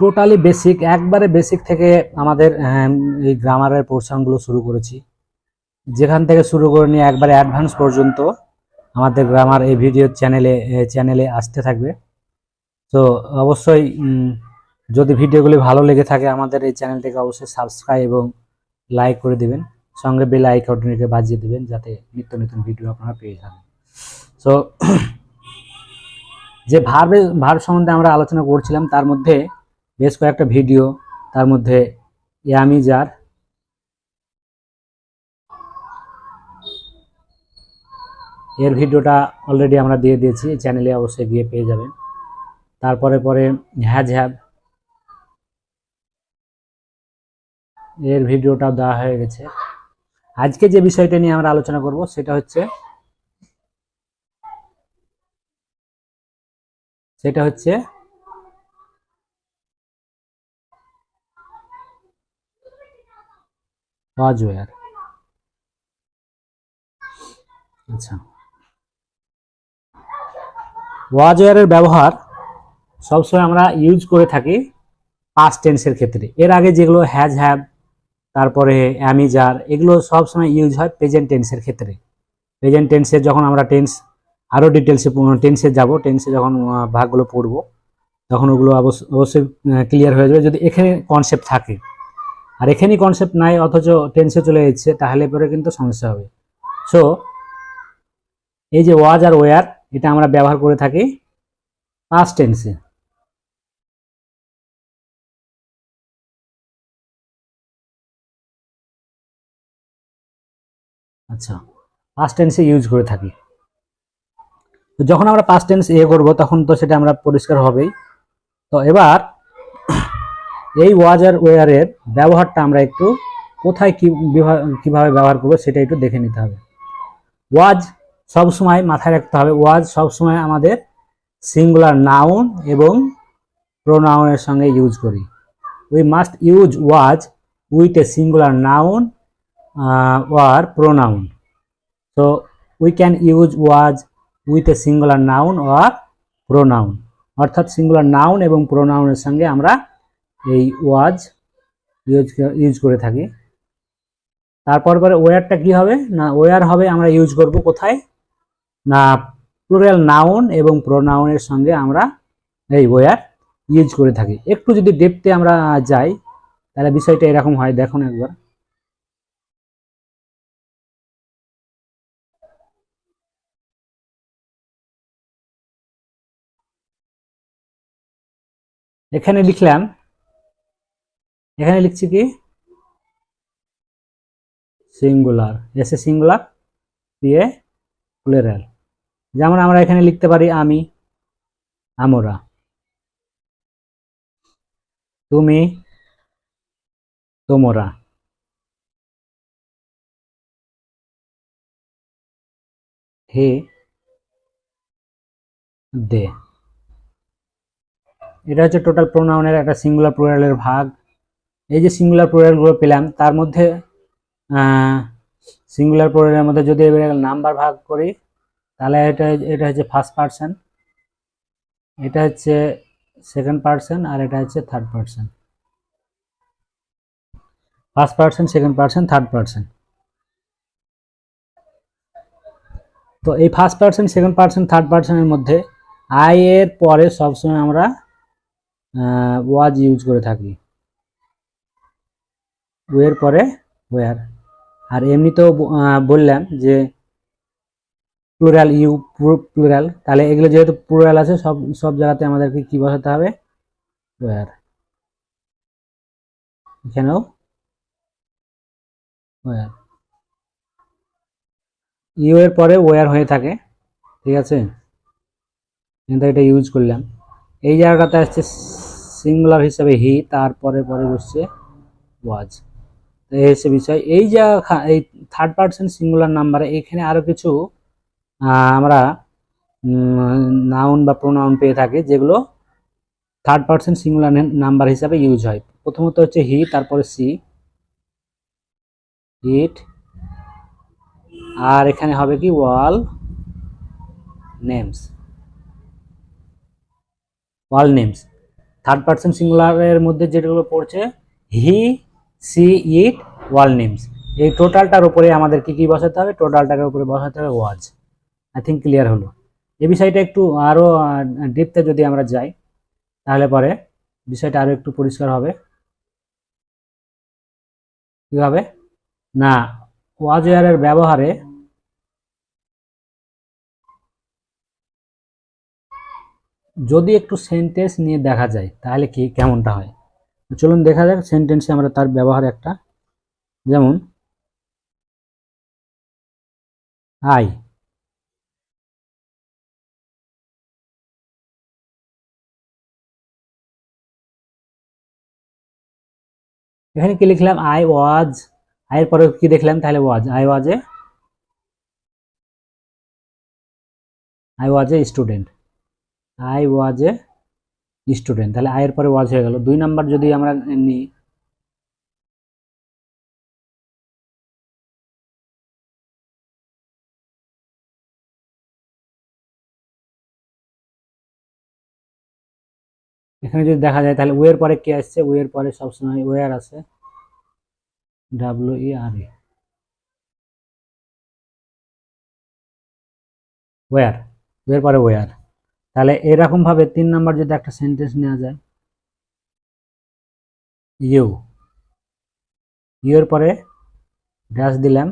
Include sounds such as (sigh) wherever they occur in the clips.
Totally basic একবারে basic থেকে আমাদের এই গ্রামারের পোর্শনগুলো শুরু করেছি। যেখান থেকে শুরু করে নিয়ে একবারে অ্যাডভান্স পর্যন্ত আমাদের গ্রামার এই ভিডিও চ্যানেলে চ্যানেলে আসতে থাকবে। তো অবশ্যই যদি ভিডিওগুলি ভালো লেগে থাকে আমাদের এই চ্যানেলটিকে অবশ্যই সাবস্ক্রাইব এবং লাইক করে দিবেন। সঙ্গে বেল আইকনটিকে বাজিয়ে দিবেন যাতে নিত্য নতুন ভিডিও আপনারা পেয়ে যান। সো (clears throat) যে ভার্বে ভার্ব সম্বন্ধে আমরা আলোচনা করছিলাম, তার মধ্যে বেশ কয়েকটা ভিডিও, তার মধ্যে ইয়ামি যার। এর ভিডিওটা অলরেডি আমরা দিয়ে দিয়েছি চ্যানেলে অবশ্যই গিয়ে পেয়ে যাবেন। তারপরে পরে হ্যাজ হ্যাব। এর ভিডিওটা দেওয়া হয়ে গেছে। আজকে যে বিষয়টা নিয়ে আমরা আলোচনা করব, সেটা হচ্ছে সেটা হচ্ছে ওয়াজ ওয়ার আচ্ছা। ওয়াজ ওয়ারের ব্যবহার সবসময় আমরা ইউজ করে থাকি পাস্ট টেন্সের ক্ষেত্রে। এর আগে যেগুলো হ্যাজ হ্যাভ তারপরে অ্যামিজার এগুলো সবসময় ইউজ হয় প্রেজেন্ট টেন্সের ক্ষেত্রে। প্রেজেন্ট টেন্সে যখন আমরা টেন্স আরও ডিটেলসে টেন্সে যাব টেন্সে যখন ভাগগুলো পড়ব, তখন ওগুলো অবশ্য- অবশ্যই ক্লিয়ার হয়ে যাবে। যদি এখানে কনসেপ্ট থাকে আর এখানেই কনসেপ্ট নাই, অথচ টেন্সে চলে যাচ্ছে, তাহলে পরে কিন্তু সমস্যা হবে। সো এই যে ওয়াজ আর ওয়ার এটা আমরা ব্যবহার করে থাকি পাস্ট টেন্সে আচ্ছা পাস্ট টেন্সে ইউজ করে থাকি। তো যখন আমরা পাস্ট টেন্স ইয়ে করব, তখন তো সেটা আমরা পরিষ্কার হবেই। তো এবার এই ওয়াজ আর ওয়ারের ব্যবহারটা আমরা একটু কোথায় কি কীভাবে ব্যবহার করব সেটা একটু দেখে নিতে হবে। ওয়াজ সবসময় মাথায় রাখতে হবে। ওয়াজ সবসময় আমাদের সিঙ্গুলার নাউন এবং প্রোনাউনের সঙ্গে ইউজ করি। We must use was with a singular noun or pronoun. So, we can use was with a singular noun, or pronoun. অর্থাৎ সিঙ্গুলার নাউন এবং প্রোনাউনের সঙ্গে আমরা এই ওয়াজ ইউজ ইউজ করে থাকি। তারপর পরে ওয়ারটা কি হবে? না, ওয়ার হবে আমরা ইউজ করব কোথায়? না প্লুরাল নাউন এবং প্রোনাউনের সঙ্গে আমরা এই ওয়ার ইউজ করে থাকি। একটু যদি ডেপতে আমরা যাই, তাহলে বিষয়টা এরকম হয়। দেখুন একবার। এখানে লিখলাম এখানে লিখছি কি? সিঙ্গুলার এসে সিঙ্গুলার দিয়ে প্লুরাল যেমন আমরা এখানে লিখতে পারি আমি, আমরা। তুমি, তোমরা। হে, দে। এটা হচ্ছে টোটাল প্রোনাউনের একটা সিঙ্গুলার প্লুরালের ভাগ। এই যে সিঙ্গুলার প্লুরালগুলো পেলাম, তার মধ্যে সিঙ্গুলার প্লুরালের মধ্যে যদি এবারে নাম্বার ভাগ করি, তাহলে এটা এটা হচ্ছে ফার্স্ট পার্সন এটা হচ্ছে সেকেন্ড পার্সন আর এটা হচ্ছে third person first person second person third person তো এই first person second person third পার্সনের মধ্যে আই এর পরে সবসময় আমরা ওয়াজ ইউজ করে থাকি। ওয়ের পরে ওয়ার আর এমনিতেও বললাম যে প্লুরাল ইউ প্লুরাল তাহলে এগুলো যেহেতু প্লুরাল আছে, সব সব জায়গাতে আমাদেরকে কি বসাতে হবে? ওয়ার এখানেও ওয়ার ইউ এর পরে ওয়ার হয়ে থাকে, ঠিক আছে? কিন্তু এটা ইউজ করলাম। এই জায়গাটাতে আসছে সিঙ্গুলার হিসাবে হি তারপরে পরে বসছে ওয়াজ এই বিষয়। এই জায়গা এই থার্ড পার্সন সিঙ্গুলার নাম্বারে এখানে আরও কিছু আমরা নাউন বা প্রোনাউন পেয়ে থাকি, যেগুলো থার্ড পার্সন সিঙ্গুলার নাম্বার হিসাবে ইউজ হয়। প্রথমত হচ্ছে হি তারপরে সি ইট আর এখানে হবে কি all names all names third person সিঙ্গুলারের মধ্যে যেগুলো পড়ছে he she it wall names এই টোটালটার উপরে আমাদের কি কি বসাতে হবে? টোটালটার উপরে বসাতে হবে ওয়াজ আই থিঙ্ক ক্লিয়ার হলো। এই বিষয়টা একটু আরও ডিপতে যদি আমরা যাই, তাহলে পরে বিষয়টা আরও একটু পরিষ্কার হবে। কি হবে? না ওয়াজ ওয়ারের ব্যবহারে যদি একটু সেন্টেন্স নিয়ে দেখা যায়, তাহলে কি, কেমনটা হয়? চলুন দেখা যাক সেন্টেন্সে আমরা তার ব্যবহার একটা। যেমন আই এখানে কি লিখলাম? আই ওয়াজ আয়ের পরে কি দেখলাম? তাহলে was I was a I was a student I was a student তাহলে আয়ের পরে ওয়াজ হয়ে গেল। দুই নাম্বার যদি আমরা নিই এখানে যদি দেখা যায়, তাহলে ওয়ের পরে কে আসছে? ওয়ের পরে সবসময় ওয়ার আছে? ডাব্লিউ ই আর ই ওয়ার ওয়ের পরে ওয়ার তাহলে এরকম ভাবে তিন নাম্বার যদি একটা সেন্টেন্স নেওয়া যায় ইউ ইউর পরে ড্যাশ দিলাম,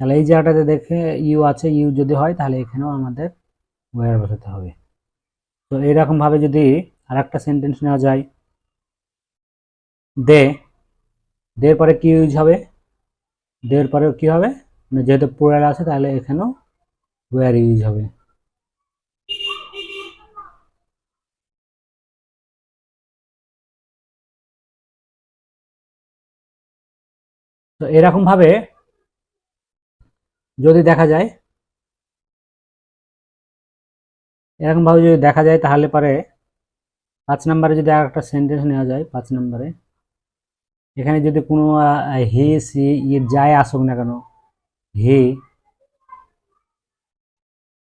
তাহলে এই জায়গাটাতে দেখে ইউ আছে ইউ যদি হয় তাহলে এখানেও আমাদের ওয়ার বসাতে হবে। তো এইরকম ভাবে যদি আর একটা সেন্টেন্স নেওয়া যায় দে দের পরে কি ইউজ হবে? দের পরে কি হবে? না যেহেতু পুরাল আছে, তাহলে এখানেও ওয়ার ইউজ হবে। তো এরকম ভাবে যদি দেখা যায় এরকম ভাবে যদি দেখা যায়, তাহলে পরে পাঁচ নম্বরে যদি আর একটা সেন্টেন্স নেওয়া যায়, পাঁচ নম্বরে এখানে যদি কোনো হে, সে ইয়ে যাই আসুক না কেন, হে,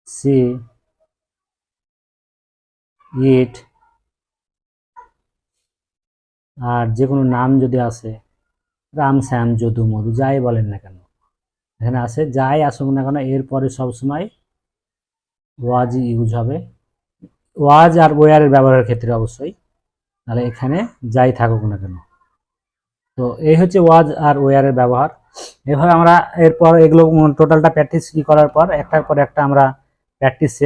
সে ইট আর যে কোনো নাম যদি আসে, রাম শ্যাম যদু মধু, যাই বলেন না কেন, এখানে আসে, যাই আসুক না কেন, এরপরে সবসময় ওয়াজ ইউজ হবে। ওয়াজ আর ওয়ারের ব্যবহারের ক্ষেত্রে অবশ্যই তাহলে এখানে যাই থাকুক না কেন। তো এই হচ্ছে ওয়াজ আর ওয়ারের ব্যবহার। এভাবে আমরা এরপর এগুলো টোটালটা প্র্যাকটিস করার পর একটার পর একটা আমরা প্র্যাকটিসে